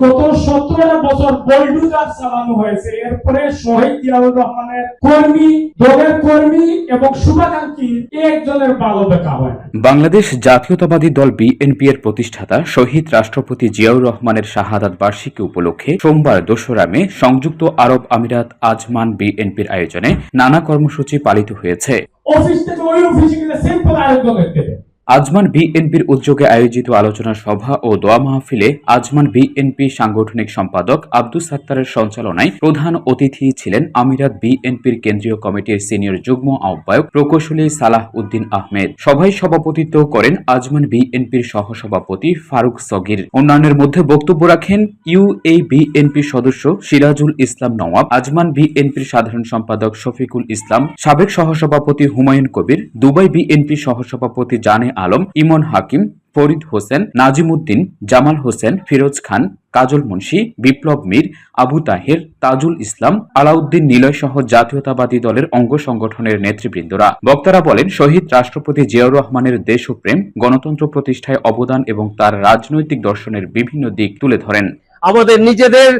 গত সতেরো বছর বল্ডুজার চালানো হয়েছে। এরপরে শহীদ জিয়াউর রহমানের কর্মী দলের কর্মী এবং শুভাকাঙ্ক্ষী একজনের ভালো দেখা হয় বাংলাদেশ জাতীয়তাবাদী দল বিএনপি এর প্রতিষ্ঠাতা শহীদ রাষ্ট্রপতি জিয়াউর রহমানের শাহাদাত বার্ষিকী উপলক্ষে সোমবার দোসরা মে সংযুক্ত আরব আমিরাত আজমান বিএনপির আয়োজনে নানা কর্মসূচি পালিত হয়েছে। অফিস থেকে ওই অফিসে গেলে সিম্পল আরেকজনের দেবে আজমান বিএনপির উদ্যোগে আয়োজিত আলোচনা সভা ও দোয়া মাহফিলে আজমান বিএনপি সাংগঠনিক সম্পাদক আব্দুল সাত্তারের সঞ্চালনায় প্রধান অতিথি ছিলেন আমিরাত বিএনপির কেন্দ্রীয় কমিটির সিনিয়র যুগ্ম আহ্বায়ক প্রকৌশলী সালাহ উদ্দিন আহমেদ। সভায় সভাপতিত্ব করেন আজমান বিএনপির সহসভাপতি ফারুক সগির। অন্যান্যের মধ্যে বক্তব্য রাখেন ইউএ বিএনপির সদস্য সিরাজুল ইসলাম নওয়াব, আজমান বিএনপির সাধারণ সম্পাদক শফিকুল ইসলাম, সাবেক সহসভাপতি হুমায়ুন কবির, দুবাই বিএনপি সহসভাপতি জানে আলম, ইমন হাকিম, ফরিদ হোসেন, নাজিমুদ্দিন, জামাল হোসেন, ফিরোজ খান, কাজল মুন্সি, বিপ্লব মীর, আবু তাহের, তাজুল ইসলাম, আলাউদ্দিন নিলয় সহ জাতীয়তাবাদী দলের অঙ্গ সংগঠনের নেতৃবৃন্দরা। বক্তারা বলেন, শহীদ রাষ্ট্রপতি জিয়াউর রহমানের দেশপ্রেম গণতন্ত্র প্রতিষ্ঠায় অবদান এবং তার রাজনৈতিক দর্শনের বিভিন্ন দিক তুলে ধরেন। আমাদের নিজেদের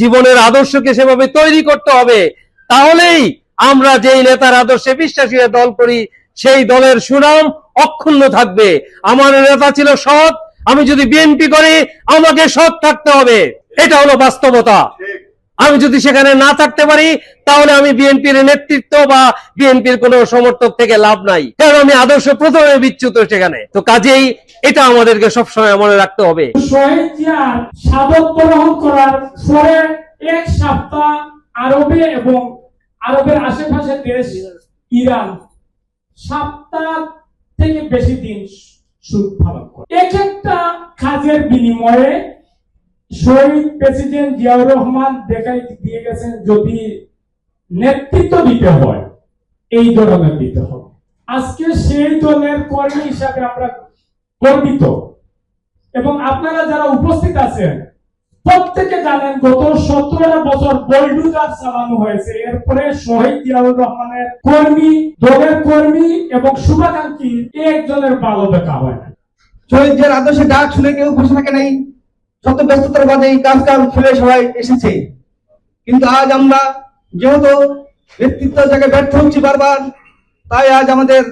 জীবনের আদর্শকে সেভাবে তৈরি করতে হবে। তাহলেই আমরা যেই নেতার আদর্শে বিশ্বাসী দল করি, সেই দলের সুনাম অক্ষুণ্ণ থাকবে। আমার নেতা ছিল সৎ, আমি যদি বিএনপি করি, আমাকে সৎ থাকতে হবে। এটা হলো বাস্তবতা। আমি যদি সেখানে না থাকতে পারি, তাহলে আমি বিএনপির নেতৃত্ব বা বিএনপির কোন সমর্থক থেকে লাভ নাই। কারণ আমি আদর্শ প্রথমে বিচ্যুত সেখানে। তো কাজেই এটা আমাদেরকে সবসময় মনে রাখতে হবে। এক সপ্তাহ আরবে এবং আরবের আশেপাশে ইরান। সপ্তাহ থেকে বেশি দিন সুদ পালন করে। এক একটা কাজের বিনিময়ে শহীদ প্রেসিডেন্ট জিয়াউর রহমান দেখাই দিয়ে গেছেন, যদি নেতৃত্ব দিতে হয়, এই ধরনের দিতে হবে। আজকে সেই দলের কর্মী হিসাবে আমরা গর্বিত। এবং আপনারা যারা উপস্থিত আছেন প্রত্যেকে জানেন, গত সতেরো বছর বল্ডুজার চালানো হয়েছে। এরপরে শহীদ জিয়াউর রহমানের কর্মী, দলের কর্মী এবং শুভাকাঙ্ক্ষী একজনের ভালো দেখা হয় না শহীদদের আদর্শে ডাক শুনে কেউ বসে থাকে নাই। শত ব্যস্ততার বাদে এই কাজ কাম ফেলে সবাই এসেছে। কিন্তু আজ আমরা যেহেতু নেতৃত্ব জায়গায় ব্যর্থ হচ্ছি বারবার, তাই আজ আমাদের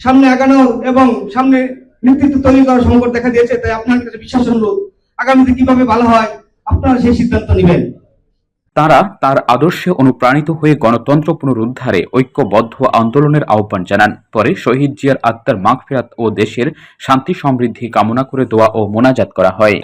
সামনে আগানোর এবং সামনে নেতৃত্ব তৈরি করার সংকট দেখা দিয়েছে, তাই আপনার কাছে বিশ্বাস অনুরোধ। আগামীতে কীভাবে ভালো হয় আপনারা সেই সিদ্ধান্ত নেবেন। তারা তার আদর্শে অনুপ্রাণিত হয়ে গণতন্ত্র পুনরুদ্ধারে ঐক্যবদ্ধ আন্দোলনের আহ্বান জানান। পরে শহীদ জিয়ার আত্মার মাগফিরাত ও দেশের শান্তি সমৃদ্ধি কামনা করে দোয়া ও মোনাজাত করা হয়।